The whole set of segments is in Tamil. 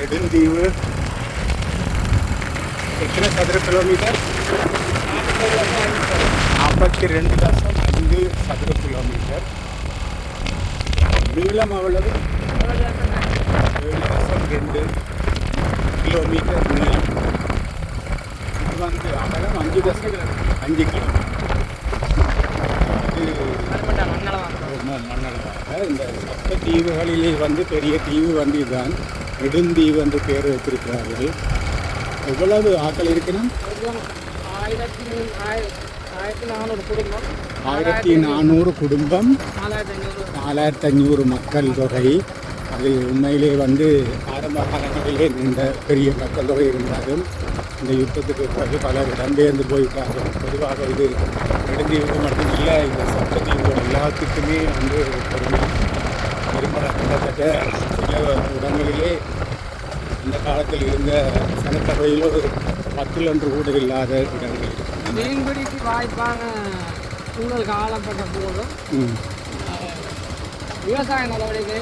நெடுந்தீவு எத்தனை சதுர கிலோமீட்டர் நாற்பத்தி ரெண்டு தசம் ஐந்து சதுர கிலோமீட்டர் நீளம் அவ்வளவு ஏழு தசம் ரெண்டு கிலோமீட்டர் நீளம் இது வந்து அகலம் அஞ்சு தசம் அஞ்சு கிலோமீட்டர் இது ம- மண்ணளவாக இந்த சப்த தீவுகளிலே வந்து பெரிய தீவு வந்து இதுதான் நெடுந்தீவு என்று பேர் வைத்திருக்கிறார்கள். எவ்வளவு ஆக்கள் இருக்கணும் ஆயிரத்தி நானூறு குடும்பம். நாலாயிரத்தி ஐநூறு மக்கள் தொகை. அது உண்மையிலே வந்து ஆரம்ப காலங்களிலே இந்த பெரிய மக்கள் தொகை இருந்தாலும் இந்த யுத்தத்துக்கு பிறகு பலர் இடம்பெயர்ந்து போயிட்டார்கள் பொதுவாக இது நெடுந்தீவுக்கு மட்டுமில்லை இந்த சப்தத்தீவுகள் எல்லாத்துக்குமே வந்து பெருமை கிட்டத்தட்ட இடங்களிலே இந்த காலத்தில் இருந்த சனத்தொகையில் ஒரு பத்தில் ஒன்று கூட இல்லாத இடங்கள். மீன்பிடிக்கு வாய்ப்பான சூழல் காலப்பட்ட போதும் விவசாய நடவடிக்கை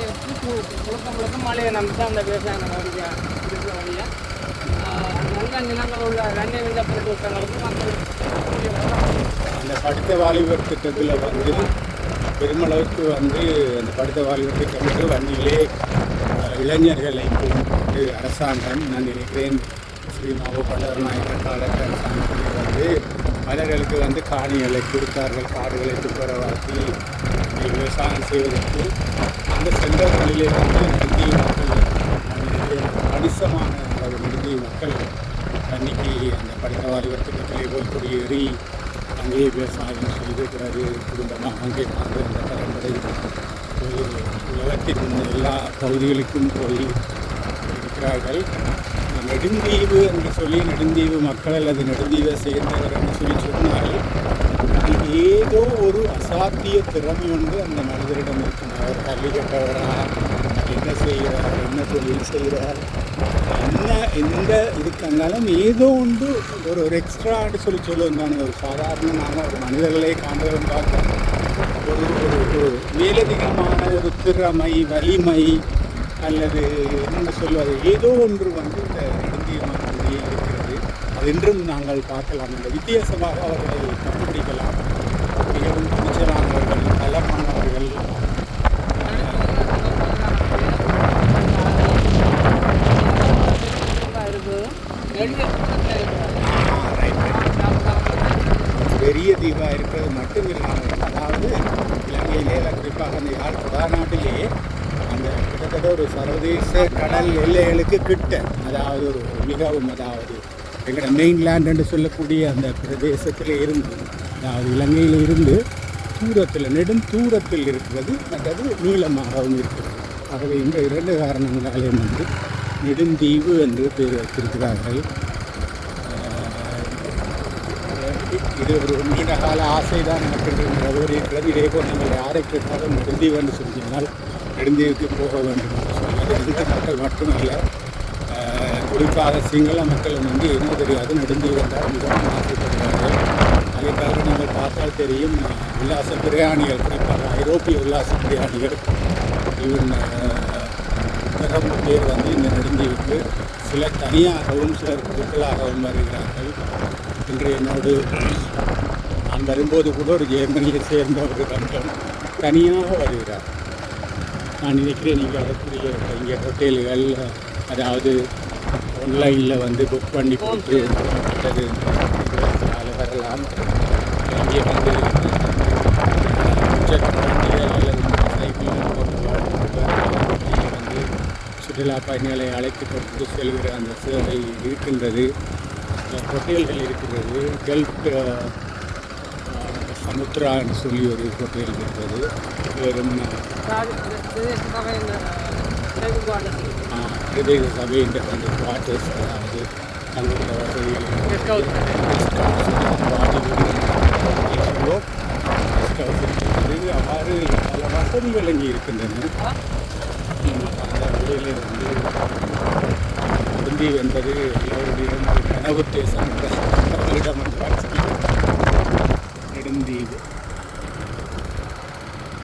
முழுக்க முழுக்க மழையை நம்பி தான் அந்த விவசாய நடவடிக்கை இருக்கிற வழியா நல்ல நிலங்கள் உள்ள ரெண்டை வித வளம் அந்த படித்த வாலிபர் திட்டத்தில் வந்து பெருமளவுக்கு வந்து அந்த படித்த வாழ்வுக்கு திட்டம் வந்து வண்டியிலே இளைஞர்களை கூப்பிட்டு அரசாங்கம் நான் நினைக்கிறேன் ஸ்ரீ மாவோ பண்டவர் அரசாங்கத்தில் வந்து மலர்களுக்கு வந்து காணிகளை கொடுத்தார்கள். காடுகளை துப்புரவாக்கி விவசாயம் செய்வதற்கு அந்த சென்றவர்களிலே வந்து இந்திய மக்கள் கணிசமான ஒரு நெருங்கிய மக்கள் அன்னைக்கு அந்த படித்த வாலிபர் திட்டத்திலே போய் குடியேறி அங்கேயே விவசாயம் செய்து பிறகு குடும்பமாக அங்கே வாழ்ந்து அந்த பரம்பரை உலகத்தின் எல்லா பகுதிகளுக்கும் போய் இருக்கிறார்கள் நெடுந்தீவு என்று சொல்லி நெடுந்தீவு மக்கள் அல்லது நெடுந்தீவை சேர்ந்தவர் என்று சொல்லி சொன்னால் ஏதோ ஒரு அசாத்திய திறமை ஒன்று அந்த மனிதரிடம் இருக்கும் அவர் கல்வி கட்டவரா என்ன செய்கிறார் என்ன தொழில் செய்கிறார் என்ன எந்த இதுக்கென்னாலும் ஏதோ ஒன்று ஒரு ஒரு எக்ஸ்ட்ரான்னு சொல்லி சொல்லுவோம் ஒரு சாதாரணமான ஒரு மனிதர்களை காண்பதும் பார்க்க ஒரு ஒரு ஒரு மேலதிகமான ஒரு திறமை வலிமை அல்லது என்ன சொல்வது ஏதோ ஒன்று வந்து இந்த இந்திய மக்களிடையே இருக்கிறது. அது இன்றும் நாங்கள் பார்க்கலாம். இந்த வித்தியாசமாக அவர்களை கண்டுபிடி பெரிய தீவாக இருக்கிறது மட்டும் இல்லாமல் அதாவது இலங்கையிலே குறிப்பாக அந்த யாழ் குடாநாட்டிலேயே அந்த கிட்டத்தட்ட ஒரு சர்வதேச கடல் எல்லைகளுக்கு கிட்ட அதாவது ஒரு மிகவும் அதாவது எங்களோட மெயின்லேண்ட் என்று சொல்லக்கூடிய அந்த பிரதேசத்தில் இருந்து அதாவது இலங்கையில் இருந்து தூரத்தில் நெடும் தூரத்தில் இருக்கிறது மற்றது நீளமாகவும் இருக்கிறது. ஆகவே இந்த இரண்டு காரணங்களாலே வந்து நெடுந்தீவு என்று பேர் வைத்திருக்கிறார்கள் இது ஒரு நீண்ட கால ஆசை தான் எனக்கு நிறைவேறியிருக்கிறது இதே போல் நீங்கள் யாரை கேட்டாலும் நெடுந்தீவு என்று சொல்லினால் நெடுந்தீவுக்கு போக வேண்டும் அது சொல்வது மக்கள் மட்டுமல்ல குறிப்பாக சிங்கள மக்களும் வந்து என்ன தெரியாது நெடுந்தீவு என்றால் மிகவும் ஆசைப்படுவார்கள் அதுக்காக நீங்கள் பார்த்தால் தெரியும் உல்லாச பிரயாணிகள் குறிப்பாக ஐரோப்பிய உல்லாச பிரயாணிகள் இவன் மிகவும் பேர் வந்து இந்த நெடுந்தீவுக்கு சிலர் தனியாகவும் சிலர் குழுக்களாகவும் வருகிறார்கள். இன்று என்னோடு நான் வரும்போது கூட ஒரு ஜெர்மனியை சேர்ந்த ஒரு கண்டம் தனியாக வருகிறார். நான் நினைக்கிறேன் நீங்கள் வரக்கூடிய இங்கே ஹோட்டல்கள் அதாவது ஆன்லைனில் வந்து புக் பண்ணி போட்டு வரலாம் இங்கே வந்து jet வண்டிகள் அல்லது சைக்கிள் போட்டு வந்து சுற்றுலா பயணிகளை அழைத்து கொண்டு செல்கிற அந்த சேவை இருக்கின்றது. ஹோட்டல்கள் இருக்கிறது சமுத்ரா என்று சொல்லி ஒரு ஹோட்டல் இருக்கிறது வெறும் பிரதேச சபை என்ற அந்த குவார்ட்டர்ஸ் அதாவது தங்குகிற வசதிகள் அவ்வாறு பல வசதிகள் இங்கே இருக்கின்றன. அந்த வந்து நெடுந்தீவு என்பது எல்லோருடைய ஒரு கனவு தேசம் என்ற நெடுந்தீவு.